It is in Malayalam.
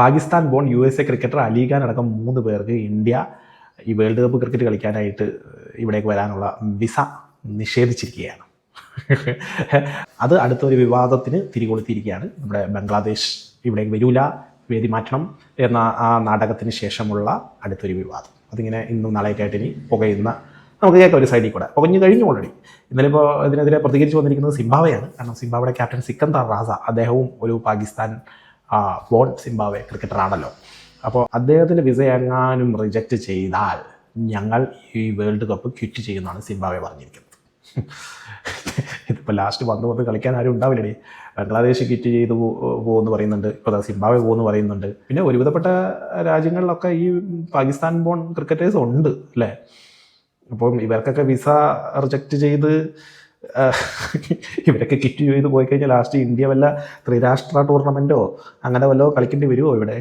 Pakistan bone U S A cricketer Ali Khan അടക്കം മൂന്ന് പേർക്ക് ഇന്ത്യ ഈ വേൾഡ് കപ്പ് ക്രിക്കറ്റ് കളിക്കാനായിട്ട് ഇവിടേക്ക് വരാനുള്ള വിസ നിഷേധിച്ചിരിക്കുകയാണ്. അത് അടുത്തൊരു വിവാദത്തിന് തിരികൊളുത്തിയിരിക്കുകയാണ്. നമ്മുടെ ബംഗ്ലാദേശ് ഇവിടേക്ക് വരൂല വേദി മാറ്റണം എന്ന ആ നാടകത്തിന് ശേഷമുള്ള അടുത്തൊരു വിവാദം. അതിങ്ങനെ ഇന്നും നാളേക്കായിട്ട് ഇനി പുകയുന്ന നമുക്ക് കേൾക്കാം ഒരു സൈഡിൽ കൂടെ. പുകഞ്ഞു കഴിഞ്ഞു ഓൾറെഡി ഇന്നലെ ഇപ്പോൾ ഇതിനെതിരെ പ്രതികരിച്ച് വന്നിരിക്കുന്നത് സിംബാവയാണ് കാരണം സിംബാവയുടെ ക്യാപ്റ്റൻ സിക്കന്ദർ റാസ അദ്ദേഹവും ഒരു പാകിസ്ഥാൻ ബോൺ സിംബാവെ ക്രിക്കറ്ററാണല്ലോ. അപ്പോൾ അദ്ദേഹത്തിന്റെ വിസ എങ്ങാനും റിജക്റ്റ് ചെയ്താൽ ഞങ്ങൾ ഈ വേൾഡ് കപ്പ് ക്വിറ്റ് ചെയ്യുന്നതാണ് സിംബാവെ പറഞ്ഞിരിക്കുന്നത്. ഇതിപ്പോൾ ലാസ്റ്റ് വന്ന് വന്ന് കളിക്കാൻ ആരും ഉണ്ടാവില്ലേ ബംഗ്ലാദേശ് ക്വിറ്റ് ചെയ്ത് പോകുമെന്ന് പറയുന്നുണ്ട്. ഇപ്പോൾ ദാ സിംബാബ്വെ പോകുമെന്ന് പറയുന്നുണ്ട്. പിന്നെ ഒരുവിധപ്പെട്ട രാജ്യങ്ങളിലൊക്കെ ഈ പാകിസ്ഥാൻ ബോൺ ക്രിക്കറ്റേഴ്സ് ഉണ്ട് അല്ലേ? അപ്പം ഇവർക്കൊക്കെ വിസ റിജക്റ്റ് ചെയ്ത് ആ, ഇവരൊക്കെ കിറ്റ് ചെയ്ത് പോയി കഴിഞ്ഞാൽ ലാസ്റ്റ് ഇന്ത്യ വല്ല ത്രിരാഷ്ട്ര ടൂർണമെന്റോ അങ്ങനെ വല്ലതും കളിക്കേണ്ടി വരുമോ ഇവിടെ?